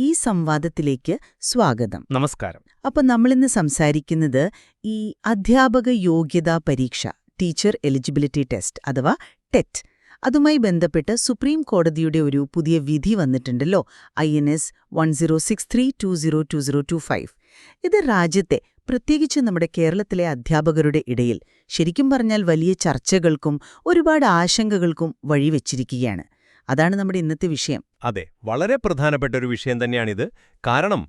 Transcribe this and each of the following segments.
ഈ സംവാദത്തിലേക്ക് സ്വാഗതം. നമസ്കാരം. അപ്പോൾ നമ്മളിന്ന് സംസാരിക്കുന്നത് ഈ അധ്യാപക യോഗ്യതാ പരീക്ഷ ടീച്ചർ എലിജിബിലിറ്റി ടെസ്റ്റ് അഥവാ ടെറ്റ്. അതുമായി ബന്ധപ്പെട്ട് സുപ്രീം കോടതിയുടെ ഒരു പുതിയ വിധി വന്നിട്ടുണ്ടല്ലോ I N S one zero six three two zero two zero two five ഇത് രാജ്യത്തെ പ്രത്യേകിച്ച് നമ്മുടെ കേരളത്തിലെ അധ്യാപകരുടെ ഇടയിൽ ശരിക്കും പറഞ്ഞാൽ വലിയ ചർച്ചകൾക്കും ഒരുപാട് ആശങ്കകൾക്കും വഴിവെച്ചിരിക്കുകയാണ്. അതാണ് നമ്മുടെ ഇന്നത്തെ വിഷയം. അതെ വളരെ പ്രധാനപ്പെട്ട ഒരു വിഷയം തന്നെയാണിത്. കാരണം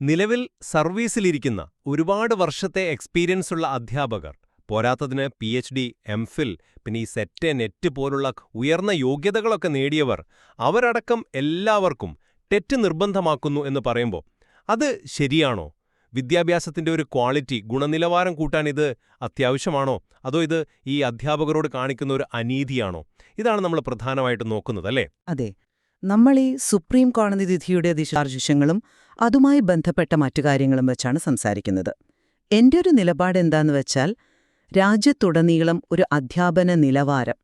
നിലവിൽ സർവീസിലിരിക്കുന്ന ഒരുപാട് വർഷത്തെ എക്സ്പീരിയൻസ് ഉള്ള അധ്യാപകർ പോരാത്തതിന് P H D M phil പിന്നെ ഈ സെറ്റ് നെറ്റ് പോലുള്ള ഉയർന്ന യോഗ്യതകളൊക്കെ നേടിയവർ അവരടക്കം എല്ലാവർക്കും ടെറ്റ് നിർബന്ധമാക്കുന്നു എന്ന് പറയുമ്പോൾ അത് ശരിയാണോ? വിദ്യാഭ്യാസത്തിന്റെ ഒരു ക്വാളിറ്റി ഗുണനിലവാരം കൂട്ടാൻ ഇത് അത്യാവശ്യമാണോ? അതോ ഇത് ഈ അധ്യാപകരോട് കാണിക്കുന്ന ഒരു അനീതിയാണോ? ഇതാണ് നമ്മൾ പ്രധാനമായിട്ട് നോക്കുന്നത് അല്ലേ? അതെ. നമ്മൾ ഈ സുപ്രീം കോടതി വിധിയുടെ ദിശാർജിഷങ്ങളും അതുമായി ബന്ധപ്പെട്ട മറ്റു കാര്യങ്ങളും വെച്ചാണ് സംസാരിക്കുന്നത്. എന്റെ ഒരു നിലപാട് എന്താന്ന് വെച്ചാൽ രാജ്യത്തുടനീളം ഒരു അധ്യാപന നിലവാരം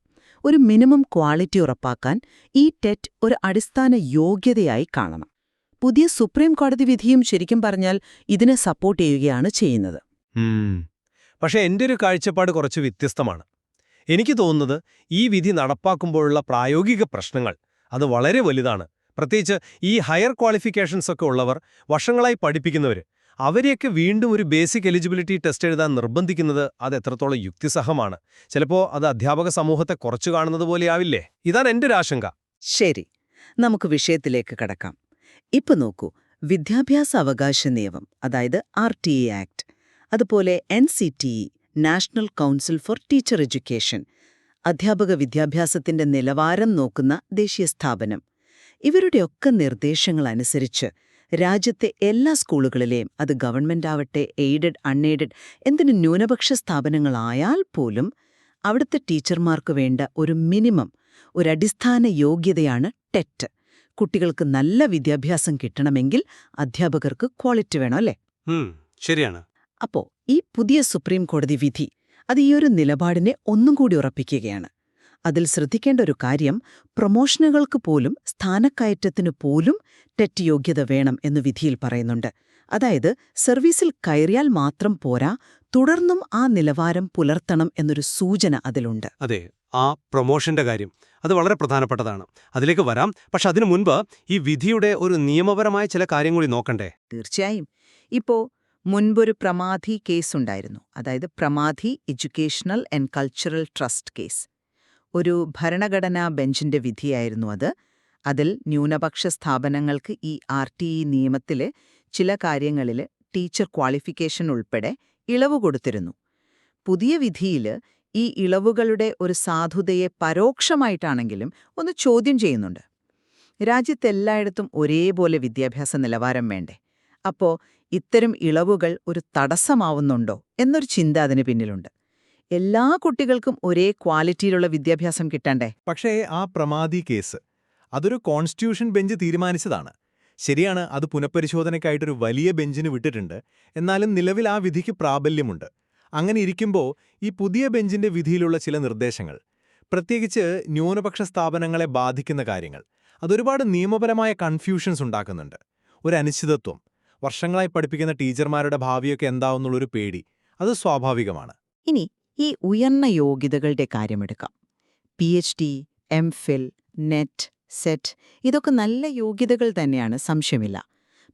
ഒരു മിനിമം ക്വാളിറ്റി ഉറപ്പാക്കാൻ ഈ ടെറ്റ് ഒരു അടിസ്ഥാന യോഗ്യതയായി കാണണം. പുതിയ സുപ്രീം കോടതി വിധിയും ശരിക്കും പറഞ്ഞാൽ ഇതിനെ സപ്പോർട്ട് ചെയ്യുകയാണ് ചെയ്യുന്നത്. പക്ഷേ എന്റെ ഒരു കാഴ്ചപ്പാട് കുറച്ച് വ്യത്യസ്തമാണ്. എനിക്ക് തോന്നുന്നത് ഈ വിധി നടപ്പാക്കുമ്പോഴുള്ള പ്രായോഗിക പ്രശ്നങ്ങൾ അത് വളരെ വലുതാണ്. പ്രത്യേകിച്ച് ഈ ഹയർ ക്വാളിഫിക്കേഷൻസ് ഒക്കെ ഉള്ളവർ വർഷങ്ങളായി പഠിപ്പിക്കുന്നവർ അവരെയൊക്കെ വീണ്ടും ഒരു ബേസിക് എലിജിബിലിറ്റി ടെസ്റ്റ് എഴുതാൻ നിർബന്ധിക്കുന്നത് അത് എത്രത്തോളം യുക്തിസഹമാണ്. ചിലപ്പോൾ അത് അധ്യാപക സമൂഹത്തെ കുറച്ചു കാണുന്നത് പോലെയാവില്ലേ? ഇതാണ് എന്റെ ഒരു ആശങ്ക. ശരി. നമുക്ക് വിഷയത്തിലേക്ക് കടക്കാം. ഇപ്പൊ നോക്കൂ. വിദ്യാഭ്യാസ അവകാശ നിയമം അതായത് ആർ ടി എ ആക്ട്. അതുപോലെ N C T E national council for teacher education അധ്യാപക വിദ്യാഭ്യാസത്തിന്റെ നിലവാരം നോക്കുന്ന ദേശീയ സ്ഥാപനം. ഇവരുടെയൊക്കെ നിർദ്ദേശങ്ങൾ അനുസരിച്ച് രാജ്യത്തെ എല്ലാ സ്കൂളുകളിലെയും അത് ഗവൺമെന്റ് ആവട്ടെ എയ്ഡഡ് അൺഎയ്ഡഡ് എന്തിന് ന്യൂനപക്ഷ സ്ഥാപനങ്ങളായാൽ പോലും അവിടുത്തെ ടീച്ചർമാർക്ക് വേണ്ട ഒരു മിനിമം ഒരു അടിസ്ഥാന യോഗ്യതയാണ് ടെറ്റ്. കുട്ടികൾക്ക് നല്ല വിദ്യാഭ്യാസം കിട്ടണമെങ്കിൽ അധ്യാപകർക്ക് ക്വാളിറ്റി വേണം അല്ലേ? ശരിയാണ്. അപ്പോ ഈ പുതിയ സുപ്രീം കോടതി വിധി അത് ഈ ഒരു നിലപാടിനെ ഒന്നും കൂടി ഉറപ്പിക്കുകയാണ്. അതിൽ ശ്രദ്ധിക്കേണ്ട ഒരു കാര്യം പ്രൊമോഷനുകൾക്ക് പോലും സ്ഥാനക്കയറ്റത്തിനു പോലും ടെറ്റ് യോഗ്യത വേണം എന്ന് വിധിയിൽ പറയുന്നുണ്ട്. അതായത് സർവീസിൽ കയറിയാൽ മാത്രം പോരാ തുടർന്നും ആ നിലവാരം പുലർത്തണം എന്നൊരു സൂചന അതിലുണ്ട്. അതെ ആ പ്രൊമോഷന്റെ കാര്യം അത് വളരെ പ്രധാനപ്പെട്ടതാണ്. അതിലേക്ക് വരാം. പക്ഷെ അതിനു മുൻപ് ഈ വിധിയുടെ ഒരു നിയമപരമായ ചില കാര്യം കൂടി നോക്കണ്ടേ? തീർച്ചയായും. ഇപ്പോ മുൻപൊരു പ്രമാധി കേസ് ഉണ്ടായിരുന്നു. അതായത് Pramati educational and cultural trust case ഒരു ഭരണഘടനാ ബെഞ്ചിന്റെ വിധിയായിരുന്നു അത്. അതിൽ ന്യൂനപക്ഷ സ്ഥാപനങ്ങൾക്ക് ഈ ആർ ടി ഇ നിയമത്തിലെ ചില കാര്യങ്ങളിൽ ടീച്ചർ ക്വാളിഫിക്കേഷൻ ഉൾപ്പെടെ ഇളവ് കൊടുത്തിരുന്നു. പുതിയ വിധിയിൽ ഈ ഇളവുകളുടെ ഒരു സാധുതയെ പരോക്ഷമായിട്ടാണെങ്കിലും ഒന്ന് ചോദ്യം ചെയ്യുന്നുണ്ട്. രാജ്യത്തെല്ലായിടത്തും ഒരേപോലെ വിദ്യാഭ്യാസ നിലവാരം വേണ്ടേ? അപ്പോ ഇത്തരം ഇളവുകൾ ഒരു തടസ്സമാവുന്നുണ്ടോ എന്നൊരു ചിന്ത അതിന് പിന്നിലുണ്ട്. എല്ലാ കുട്ടികൾക്കും ഒരേ ക്വാളിറ്റിയിലുള്ള വിദ്യാഭ്യാസം കിട്ടണ്ടേ? പക്ഷേ ആ പ്രമാദി കേസ് അതൊരു കോൺസ്റ്റിറ്റ്യൂഷൻ ബെഞ്ച് തീരുമാനിച്ചതാണ്. ശരിയാണ് അത് പുനഃപരിശോധനയ്ക്കായിട്ടൊരു വലിയ ബെഞ്ചിന് വിട്ടിട്ടുണ്ട്. എന്നാലും നിലവിൽ ആ വിധിക്ക് പ്രാബല്യമുണ്ട്. അങ്ങനെ ഇരിക്കുമ്പോൾ ഈ പുതിയ ബെഞ്ചിന്റെ വിധിയിലുള്ള ചില നിർദ്ദേശങ്ങൾ പ്രത്യേകിച്ച് ന്യൂനപക്ഷ സ്ഥാപനങ്ങളെ ബാധിക്കുന്ന കാര്യങ്ങൾ അതൊരുപാട് നിയമപരമായ കൺഫ്യൂഷൻസ് ഉണ്ടാക്കുന്നുണ്ട്. ഒരു അനിശ്ചിതത്വം വർഷങ്ങളായി പഠിപ്പിക്കുന്ന ടീച്ചർമാരുടെ ഭാവിയൊക്കെ എന്താവുന്നുള്ളൊരു പേടി അത് സ്വാഭാവികമാണ്. ഇനി ഈ ഉയർന്ന യോഗ്യതകളുടെ കാര്യമെടുക്കാം P H D M phil NET SET ഇതൊക്കെ നല്ല യോഗ്യതകൾ തന്നെയാണ് സംശയമില്ല.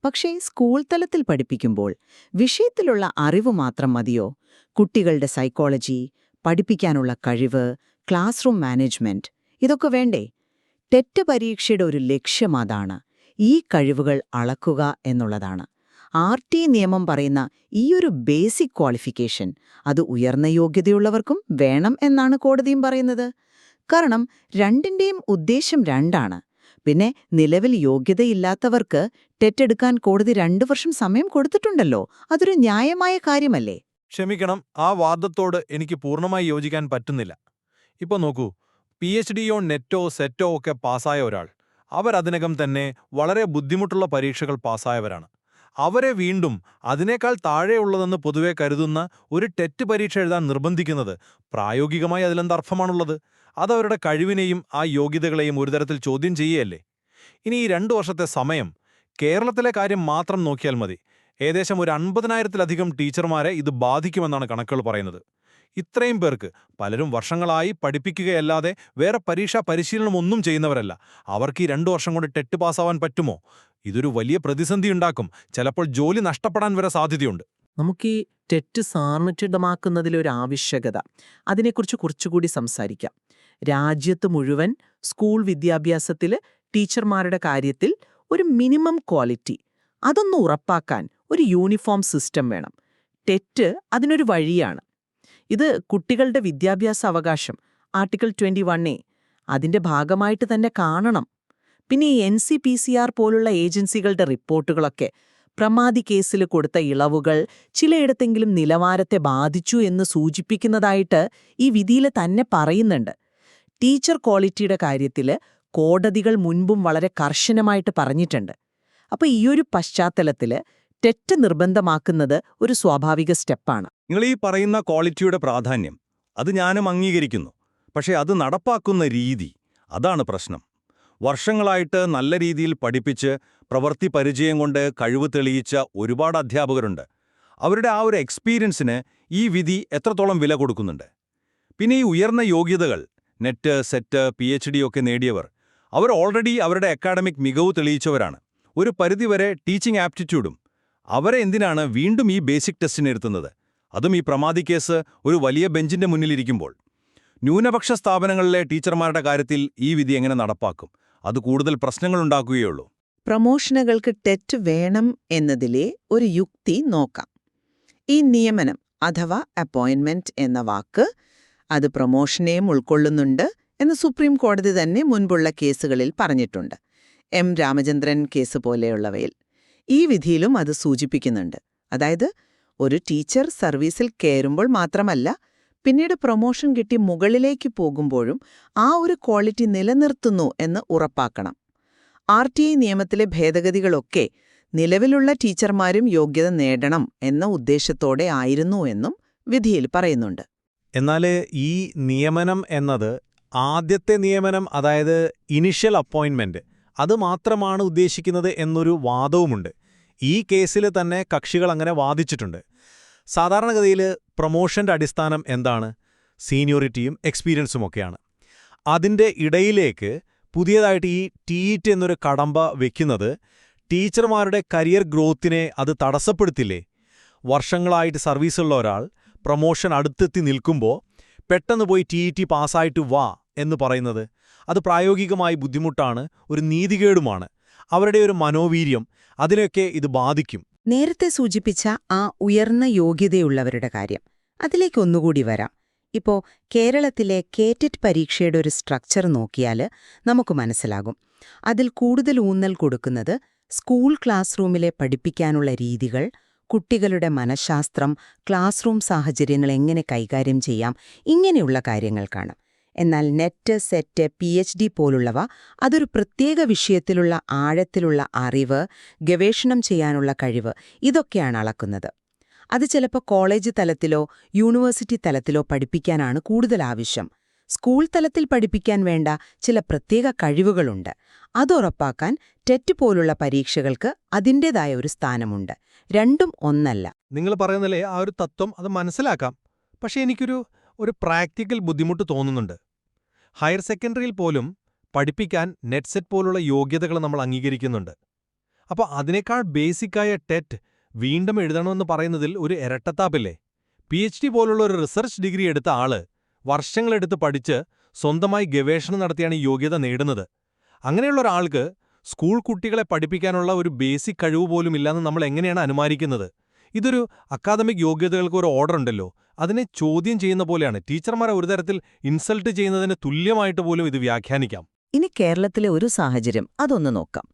പക്ഷേ സ്കൂൾ തലത്തിൽ പഠിപ്പിക്കുമ്പോൾ വിഷയത്തിലുള്ള അറിവ് മാത്രം മതിയോ? കുട്ടികളുടെ സൈക്കോളജി പഠിപ്പിക്കാനുള്ള കഴിവ് ക്ലാസ് റൂം മാനേജ്മെന്റ് ഇതൊക്കെ വേണ്ടേ? തെറ്റ് പരീക്ഷയുടെ ഒരു ലക്ഷ്യം അതാണ്. ഈ കഴിവുകൾ അളക്കുക എന്നുള്ളതാണ്. ആർ ടി നിയമം പറയുന്ന ഈയൊരു ബേസിക് ക്വാളിഫിക്കേഷൻ അത് ഉയർന്ന യോഗ്യതയുള്ളവർക്കും വേണം എന്നാണ് കോടതിയും പറയുന്നത്. കാരണം രണ്ടിന്റെയും ഉദ്ദേശ്യം രണ്ടാണ്. പിന്നെ നിലവിൽ യോഗ്യതയില്ലാത്തവർക്ക് ടെറ്റെടുക്കാൻ കോടതി രണ്ടു വർഷം സമയം കൊടുത്തിട്ടുണ്ടല്ലോ. അതൊരു ന്യായമായ കാര്യമല്ലേ? ക്ഷമിക്കണം ആ വാദത്തോട് എനിക്ക് പൂർണമായി യോജിക്കാൻ പറ്റുന്നില്ല. ഇപ്പൊ നോക്കൂ പി എച്ച് ഡിയോ നെറ്റോ സെറ്റോ ഒക്കെ പാസ്സായ ഒരാൾ. അവരതിനകം തന്നെ വളരെ ബുദ്ധിമുട്ടുള്ള പരീക്ഷകൾ പാസ്സായവരാണ്. അവരെ വീണ്ടും അതിനേക്കാൾ താഴെയുള്ളതെന്ന് പൊതുവെ കരുതുന്ന ഒരു ടെറ്റ് പരീക്ഷ എഴുതാൻ നിർബന്ധിക്കുന്നത് പ്രായോഗികമായി അതിലെന്തർത്ഥമാണുള്ളത് അതവരുടെ കഴിവിനെയും ആ യോഗ്യതകളെയും ഒരു തരത്തിൽ ചോദ്യം ചെയ്യുകയല്ലേ? ഇനി ഈ രണ്ടു വർഷത്തെ സമയം കേരളത്തിലെ കാര്യം മാത്രം നോക്കിയാൽ മതി. ഏകദേശം ഒരു അൻപതിനായിരത്തിലധികം ടീച്ചർമാരെ ഇത് ബാധിക്കുമെന്നാണ് കണക്കുകൾ പറയുന്നത്. ഇത്രയും പേർക്ക് പലരും വർഷങ്ങളായി പഠിപ്പിക്കുകയല്ലാതെ വേറെ പരീക്ഷാ പരിശീലനമൊന്നും ചെയ്യുന്നവരല്ല. അവർക്ക് ഈ രണ്ടു വർഷം കൊണ്ട് ടെറ്റ് പാസ്സാവാൻ പറ്റുമോ? ഇതൊരു വലിയ പ്രതിസന്ധി ഉണ്ടാക്കും. ചിലപ്പോൾ ജോലി നഷ്ടപ്പെടാൻ വരെ സാധ്യതയുണ്ട്. നമുക്ക് ഈ ടെറ്റ് സാർണിറ്റിടമാക്കുന്നതിലൊരു ആവശ്യകത. അതിനെക്കുറിച്ച് കുറച്ചുകൂടി സംസാരിക്കാം. രാജ്യത്ത് മുഴുവൻ സ്കൂൾ വിദ്യാഭ്യാസത്തിൽ ടീച്ചർമാരുടെ കാര്യത്തിൽ ഒരു മിനിമം ക്വാളിറ്റി. അതൊന്ന് ഉറപ്പാക്കാൻ ഒരു യൂണിഫോം സിസ്റ്റം വേണം. ടെറ്റ് അതിനൊരു വഴിയാണ്. ഇത് കുട്ടികളുടെ വിദ്യാഭ്യാസ അവകാശം ആർട്ടിക്കിൾ ട്വന്റി വൺ എ. അതിന്റെ ഭാഗമായിട്ട് തന്നെ കാണണം. പിന്നെ ഈ N C P C R പോലുള്ള ഏജൻസികളുടെ റിപ്പോർട്ടുകളൊക്കെ പ്രമാദി കേസിൽ കൊടുത്ത ഇളവുകൾ ചിലയിടത്തെങ്കിലും നിലവാരത്തെ ബാധിച്ചു എന്ന് സൂചിപ്പിക്കുന്നതായിട്ട് ഈ വിധിയിൽ തന്നെ പറയുന്നുണ്ട്. ടീച്ചർ ക്വാളിറ്റിയുടെ കാര്യത്തിൽ കോടതികൾ മുൻപും വളരെ കർശനമായിട്ട് പറഞ്ഞിട്ടുണ്ട്. അപ്പൊ ഈയൊരു പശ്ചാത്തലത്തിൽ തെറ്റ് നിർബന്ധമാക്കുന്നത് ഒരു സ്വാഭാവിക സ്റ്റെപ്പാണ്. നിങ്ങൾ ഈ പറയുന്ന ക്വാളിറ്റിയുടെ പ്രാധാന്യം അത് ഞാനും അംഗീകരിക്കുന്നു. പക്ഷേ അത് നടപ്പാക്കുന്ന രീതി അതാണ് പ്രശ്നം. വർഷങ്ങളായിട്ട് നല്ല രീതിയിൽ പഠിപ്പിച്ച് പ്രവൃത്തി പരിചയം കൊണ്ട് കഴിവ് തെളിയിച്ച ഒരുപാട് അധ്യാപകരുണ്ട്. അവരുടെ ആ ഒരു എക്സ്പീരിയൻസിന് ഈ വിധി എത്രത്തോളം വില കൊടുക്കുന്നുണ്ട്? പിന്നെ ഈ ഉയർന്ന യോഗ്യതകൾ NET SET P H D ഒക്കെ നേടിയവർ. അവർ ഓൾറെഡി അവരുടെ അക്കാഡമിക് മികവ് തെളിയിച്ചവരാണ്. ഒരു പരിധിവരെ ടീച്ചിങ് ആപ്റ്റിറ്റ്യൂഡും അവരെ എന്തിനാണ് വീണ്ടും ഈ ബേസിക് ടെസ്റ്റിനിരുത്തുന്നത് അതും ഈ പ്രമാദി കേസ് ഒരു വലിയ ബെഞ്ചിന്റെ മുന്നിലിരിക്കുമ്പോൾ. ന്യൂനപക്ഷ സ്ഥാപനങ്ങളിലെ ടീച്ചർമാരുടെ കാര്യത്തിൽ ഈ വിധി എങ്ങനെ നടപ്പാക്കും? അത് കൂടുതൽ പ്രശ്നങ്ങളുണ്ടാക്കുകയുള്ളൂ പ്രമോഷനുകൾക്ക് ടെറ്റ് വേണം എന്നതിലെ ഒരു യുക്തി നോക്കാം. ഈ നിയമനം അഥവാ അപ്പോയിന്റ്മെന്റ് എന്ന വാക്ക് അത് പ്രൊമോഷനെയും ഉൾക്കൊള്ളുന്നുണ്ട് എന്ന് സുപ്രീം കോടതി തന്നെ മുൻപുള്ള കേസുകളിൽ പറഞ്ഞിട്ടുണ്ട്. എം. രാമചന്ദ്രൻ കേസ് പോലെയുള്ളവയിൽ. ഈ വിധിയിലും അത് സൂചിപ്പിക്കുന്നുണ്ട്. അതായത് ഒരു ടീച്ചർ സർവീസിൽ കയറുമ്പോൾ മാത്രമല്ല പിന്നീട് പ്രൊമോഷൻ കിട്ടി മുകളിലേക്ക് പോകുമ്പോഴും ആ ഒരു ക്വാളിറ്റി നിലനിർത്തുന്നു എന്ന് ഉറപ്പാക്കണം. ആർ ടി ഐ നിയമത്തിലെ ഭേദഗതികളൊക്കെ നിലവിലുള്ള ടീച്ചർമാരും യോഗ്യത നേടണം എന്ന ഉദ്ദേശത്തോടെ ആയിരുന്നു എന്നും വിധിയിൽ പറയുന്നുണ്ട്. എന്നാൽ ഈ നിയമനം എന്നത് ആദ്യത്തെ നിയമനം അതായത് ഇനിഷ്യൽ അപ്പോയിൻമെന്റ് അത് മാത്രമാണ് ഉദ്ദേശിക്കുന്നത് എന്നൊരു വാദവുമുണ്ട്. ഈ കേസിൽ തന്നെ കക്ഷികൾ അങ്ങനെ വാദിച്ചിട്ടുണ്ട്. സാധാരണഗതിയിൽ പ്രൊമോഷന്റെ അടിസ്ഥാനം എന്താണ്? സീനിയോറിറ്റിയും എക്സ്പീരിയൻസും ഒക്കെയാണ് അതിന്റെ ഇടയിലേക്ക് പുതിയതായിട്ട് ഈ ടീറ്റ് എന്നൊരു കടമ്പ വെക്കുന്നത് ടീച്ചർമാരുടെ കരിയർ ഗ്രോത്തിനെ അത് തടസ്സപ്പെടുത്തില്ലേ? വർഷങ്ങളായിട്ട് സർവീസുള്ള ഒരാൾ പ്രൊമോഷൻ അടുത്തെത്തി നിൽക്കുമ്പോൾ പെട്ടെന്ന് പോയി ടി ഇ ടി പാസ്സായിട്ട് വാ എന്ന് പറയുന്നത് അത് പ്രായോഗികമായി ബുദ്ധിമുട്ടാണ് ഒരു നീതികേടുമാണ്. അവരുടെ ഒരു മനോവീര്യം അതിനെയൊക്കെ ഇത് ബാധിക്കും. നേരത്തെ സൂചിപ്പിച്ച ആ ഉയർന്ന യോഗ്യതയുള്ളവരുടെ കാര്യം. അതിലേക്കൊന്നുകൂടി വരാം. ഇപ്പോ കേരളത്തിലെ കേറ്ററ്റ് പരീക്ഷയുടെ ഒരു സ്ട്രക്ചർ നോക്കിയാൽ നമുക്ക് മനസ്സിലാകും. അതിൽ കൂടുതൽ ഊന്നൽ കൊടുക്കുന്നത് സ്കൂൾ ക്ലാസ് റൂമിലെ പഠിപ്പിക്കാനുള്ള രീതികൾ കുട്ടികളുടെ മനഃശാസ്ത്രം ക്ലാസ് റൂം സാഹചര്യങ്ങൾ എങ്ങനെ കൈകാര്യം ചെയ്യാം ഇങ്ങനെയുള്ള കാര്യങ്ങൾക്കാണ് എന്നാൽ NET SET P H D പോലുള്ളവ അതൊരു പ്രത്യേക വിഷയത്തിലുള്ള ആഴത്തിലുള്ള അറിവ് ഗവേഷണം ചെയ്യാനുള്ള കഴിവ് ഇതൊക്കെയാണ് അളക്കുന്നത്. അത് ചിലപ്പോൾ കോളേജ് തലത്തിലോ യൂണിവേഴ്സിറ്റി തലത്തിലോ പഠിപ്പിക്കാനാണ് കൂടുതൽ ആവശ്യം. സ്കൂൾ തലത്തിൽ പഠിപ്പിക്കാൻ വേണ്ട ചില പ്രത്യേക കഴിവുകളുണ്ട്. അതുറപ്പാക്കാൻ ടെറ്റ് പോലുള്ള പരീക്ഷകൾക്ക് അതിന്റേതായ ഒരു സ്ഥാനമുണ്ട്. രണ്ടും ഒന്നല്ല. നിങ്ങൾ പറയുന്നില്ലേ ആ ഒരു തത്വം അത് മനസ്സിലാക്കാം. പക്ഷേ എനിക്കൊരു ഒരു പ്രാക്ടിക്കൽ ബുദ്ധിമുട്ട് തോന്നുന്നുണ്ട്. ഹയർ സെക്കൻഡറിയിൽ പോലും പഠിപ്പിക്കാൻ നെറ്റ് സെറ്റ് പോലുള്ള യോഗ്യതകൾ നമ്മൾ അംഗീകരിക്കുന്നുണ്ട്. അപ്പോൾ അതിനേക്കാൾ ബേസിക്കായ ടെറ്റ് വീണ്ടും എഴുതണമെന്ന് പറയുന്നതിൽ ഒരു ഇരട്ടത്താപ്പില്ലേ? പി എച്ച് ഡി പോലുള്ള ഒരു റിസർച്ച് ഡിഗ്രി എടുത്ത ആൾ വർഷങ്ങളെടുത്ത് പഠിച്ച് സ്വന്തമായി ഗവേഷണം നടത്തിയാണ് ഈ യോഗ്യത നേടുന്നത്. അങ്ങനെയുള്ള ഒരാൾക്ക് സ്കൂൾ കുട്ടികളെ പഠിപ്പിക്കാനുള്ള ഒരു ബേസിക് കഴിവ് പോലും ഇല്ലെന്ന് നമ്മൾ എങ്ങനെയാണ് അനുമാനിക്കുന്നത്? ഇതൊരു അക്കാദമിക് യോഗ്യതകൾക്ക് ഒരു ഓർഡർ ഉണ്ടല്ലോ. അതിനെ ചോദ്യം ചെയ്യുന്ന പോലെയാണ്. ടീച്ചർമാരെ ഒരു തരത്തിൽ ഇൻസൾട്ട് ചെയ്യുന്നതിന് തുല്യമായിട്ട് പോലും ഇത് വ്യാഖ്യാനിക്കാം. ഇനി കേരളത്തിലെ ഒരു സാഹചര്യം. അതൊന്ന് നോക്കാം.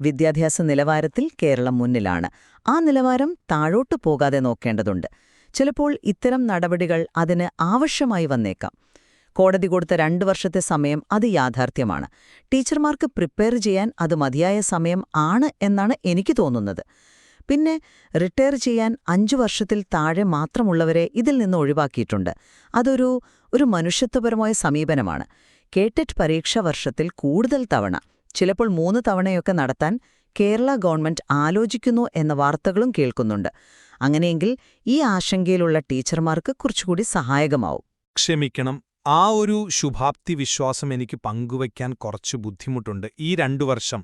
വിദ്യാഭ്യാസ നിലവാരത്തിൽ കേരളം മുന്നിലാണ്. ആ നിലവാരം താഴോട്ട് പോകാതെ നോക്കേണ്ടതുണ്ട്. ചിലപ്പോൾ ഇത്തരം നടപടികൾ അതിന് ആവശ്യമായി വന്നേക്കാം. കോടതി കൊടുത്ത രണ്ട് വർഷത്തെ സമയം അത് യാഥാർത്ഥ്യമാണ്. ടീച്ചർമാർക്ക് പ്രിപ്പയർ ചെയ്യാൻ അത് മതിയായ സമയം ആണ് എന്നാണ് എനിക്ക് തോന്നുന്നത്. പിന്നെ റിട്ടയർ ചെയ്യാൻ അഞ്ചു വർഷത്തിൽ താഴെ മാത്രമുള്ളവരെ ഇതിൽ നിന്ന് ഒഴിവാക്കിയിട്ടുണ്ട്. അതൊരു ഒരു മനുഷ്യത്വപരമായ സമീപനമാണ്. കേട്ടറ്റ് പരീക്ഷ വർഷത്തിൽ കൂടുതൽ തവണ ചിലപ്പോൾ മൂന്ന് തവണയൊക്കെ നടത്താൻ കേരള ഗവൺമെന്റ് ആലോചിക്കുന്നു എന്ന വാർത്തകളും കേൾക്കുന്നുണ്ട്. അങ്ങനെയെങ്കിൽ ഈ ആശങ്കയിലുള്ള ടീച്ചർമാർക്ക് കുറച്ചുകൂടി സഹായകമാവും. ക്ഷമിക്കണം ആ ഒരു ശുഭാപ്തി വിശ്വാസം എനിക്ക് പങ്കുവയ്ക്കാൻ കുറച്ച് ബുദ്ധിമുട്ടുണ്ട് ഈ രണ്ടു വർഷം.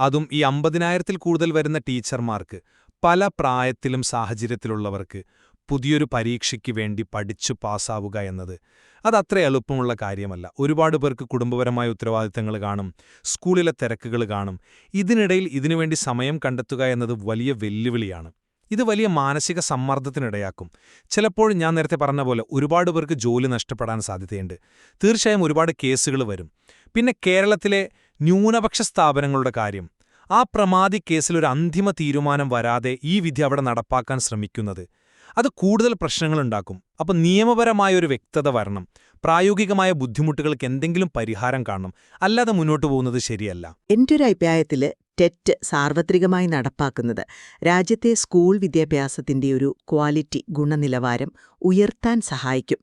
അതും ഈ അമ്പതിനായിരത്തിൽ കൂടുതൽ വരുന്ന ടീച്ചർമാർക്ക് പല പ്രായത്തിലും സാഹചര്യത്തിലുള്ളവർക്ക് പുതിയൊരു പരീക്ഷയ്ക്ക് വേണ്ടി പഠിച്ചു പാസ്സാവുക എന്നത് അതത്ര എളുപ്പമുള്ള കാര്യമല്ല. ഒരുപാട് പേർക്ക് കുടുംബപരമായ ഉത്തരവാദിത്തങ്ങൾ കാണും സ്കൂളിലെ തിരക്കുകൾ കാണും. ഇതിനിടയിൽ ഇതിനുവേണ്ടി സമയം കണ്ടെത്തുക എന്നത് വലിയ വെല്ലുവിളിയാണ്. ഇത് വലിയ മാനസിക സമ്മർദ്ദത്തിനിടയാക്കും. ചിലപ്പോൾ ഞാൻ നേരത്തെ പറഞ്ഞ പോലെ ഒരുപാട് പേർക്ക് ജോലി നഷ്ടപ്പെടാൻ സാധ്യതയുണ്ട്. തീർച്ചയായും ഒരുപാട് കേസുകൾ വരും. പിന്നെ കേരളത്തിലെ ന്യൂനപക്ഷ സ്ഥാപനങ്ങളുടെ കാര്യം. ആ പ്രമാദി കേസിൽ ഒരു അന്തിമ തീരുമാനം വരാതെ ഈ വിധി അവിടെ നടപ്പാക്കാൻ ശ്രമിക്കുന്നത്. അത് കൂടുതൽ പ്രശ്നങ്ങളുണ്ടാക്കും അപ്പം നിയമപരമായ ഒരു വ്യക്തത വരണം. പ്രായോഗികമായ ബുദ്ധിമുട്ടുകൾക്ക് എന്തെങ്കിലും പരിഹാരം കാണണം. അല്ലാതെ മുന്നോട്ട് പോകുന്നത് ശരിയല്ല. എന്റെ ഒരു അഭിപ്രായത്തിൽ ടെറ്റ് സാർവത്രികമായി നടപ്പാക്കുന്നത് രാജ്യത്തെ സ്കൂൾ വിദ്യാഭ്യാസത്തിന്റെ ഒരു ക്വാളിറ്റി ഗുണനിലവാരം ഉയർത്താൻ സഹായിക്കും.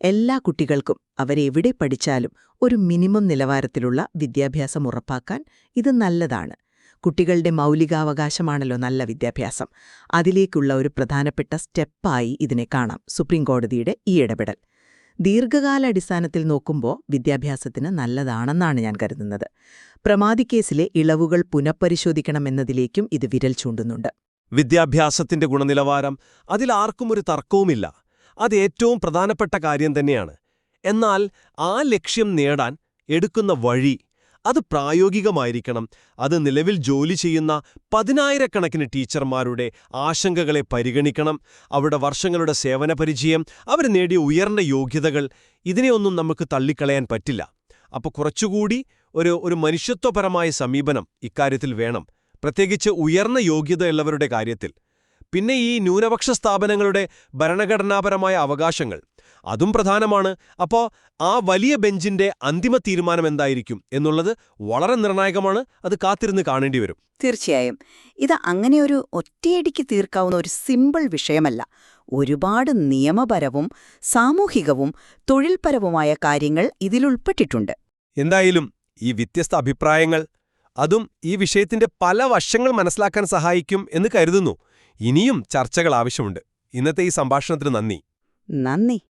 എല്ലാ കുട്ടികൾക്കും അവരെവിടെ പഠിച്ചാലും ഒരു മിനിമം നിലവാരത്തിലുള്ള വിദ്യാഭ്യാസം ഉറപ്പാക്കാൻ ഇത് നല്ലതാണ്. കുട്ടികളുടെ മൗലികാവകാശമാണല്ലോ നല്ല വിദ്യാഭ്യാസം. അതിലേക്കുള്ള ഒരു പ്രധാനപ്പെട്ട സ്റ്റെപ്പായി ഇതിനെ കാണാം സുപ്രീംകോടതിയുടെ ഈ ഇടപെടൽ. ദീർഘകാലാടിസ്ഥാനത്തിൽ നോക്കുമ്പോൾ വിദ്യാഭ്യാസത്തിന് നല്ലതാണെന്നാണ് ഞാൻ കരുതുന്നത്. പ്രമാദിക്കേസിലെ ഇളവുകൾ പുനഃപരിശോധിക്കണമെന്നതിലേക്കും ഇത് വിരൽ ചൂണ്ടുന്നുണ്ട്. വിദ്യാഭ്യാസത്തിന്റെ ഗുണനിലവാരം അതിലാർക്കും ഒരു തർക്കവുമില്ല. അത് ഏറ്റവും പ്രധാനപ്പെട്ട കാര്യം തന്നെയാണ്. എന്നാൽ ആ ലക്ഷ്യം നേടാൻ എടുക്കുന്ന വഴി അത് പ്രായോഗികമായിരിക്കണം. അത് നിലവിൽ ജോലി ചെയ്യുന്ന പതിനായിരക്കണക്കിന് ടീച്ചർമാരുടെ ആശങ്കകളെ പരിഗണിക്കണം. അവരുടെ വർഷങ്ങളുടെ സേവന പരിചയം അവർ നേടിയ ഉയർന്ന യോഗ്യതകൾ ഇതിനെയൊന്നും നമുക്ക് തള്ളിക്കളയാൻ പറ്റില്ല. അപ്പോൾ കുറച്ചുകൂടി ഒരു ഒരു മനുഷ്യത്വപരമായ സമീപനം ഇക്കാര്യത്തിൽ വേണം. പ്രത്യേകിച്ച് ഉയർന്ന യോഗ്യതയുള്ളവരുടെ കാര്യത്തിൽ. പിന്നെ ഈ ന്യൂനപക്ഷ സ്ഥാപനങ്ങളുടെ ഭരണഘടനാപരമായ അവകാശങ്ങൾ. അതും പ്രധാനമാണ്. അപ്പോൾ ആ വലിയ ബെഞ്ചിന്റെ അന്തിമ തീരുമാനം എന്തായിരിക്കും എന്നുള്ളത് വളരെ നിർണായകമാണ്. അത് കാത്തിരുന്ന് കാണേണ്ടി വരും. തീർച്ചയായും. ഇത് അങ്ങനെ ഒരു ഒറ്റയടിക്ക് തീർക്കാവുന്ന ഒരു സിമ്പിൾ വിഷയമല്ല. ഒരുപാട് നിയമപരവും സാമൂഹികവും തൊഴിൽപരവുമായ കാര്യങ്ങൾ ഇതിലുൾപ്പെട്ടിട്ടുണ്ട്. എന്തായാലും ഈ വ്യത്യസ്ത അഭിപ്രായങ്ങൾ അതും ഈ വിഷയത്തിന്റെ പല വശങ്ങൾ മനസ്സിലാക്കാൻ സഹായിക്കും എന്ന് കരുതുന്നു. ഇനിയും ചർച്ചകൾ ആവശ്യമുണ്ട്. ഇന്നത്തെ ഈ സംഭാഷണത്തിന് നന്ദി. നന്ദി.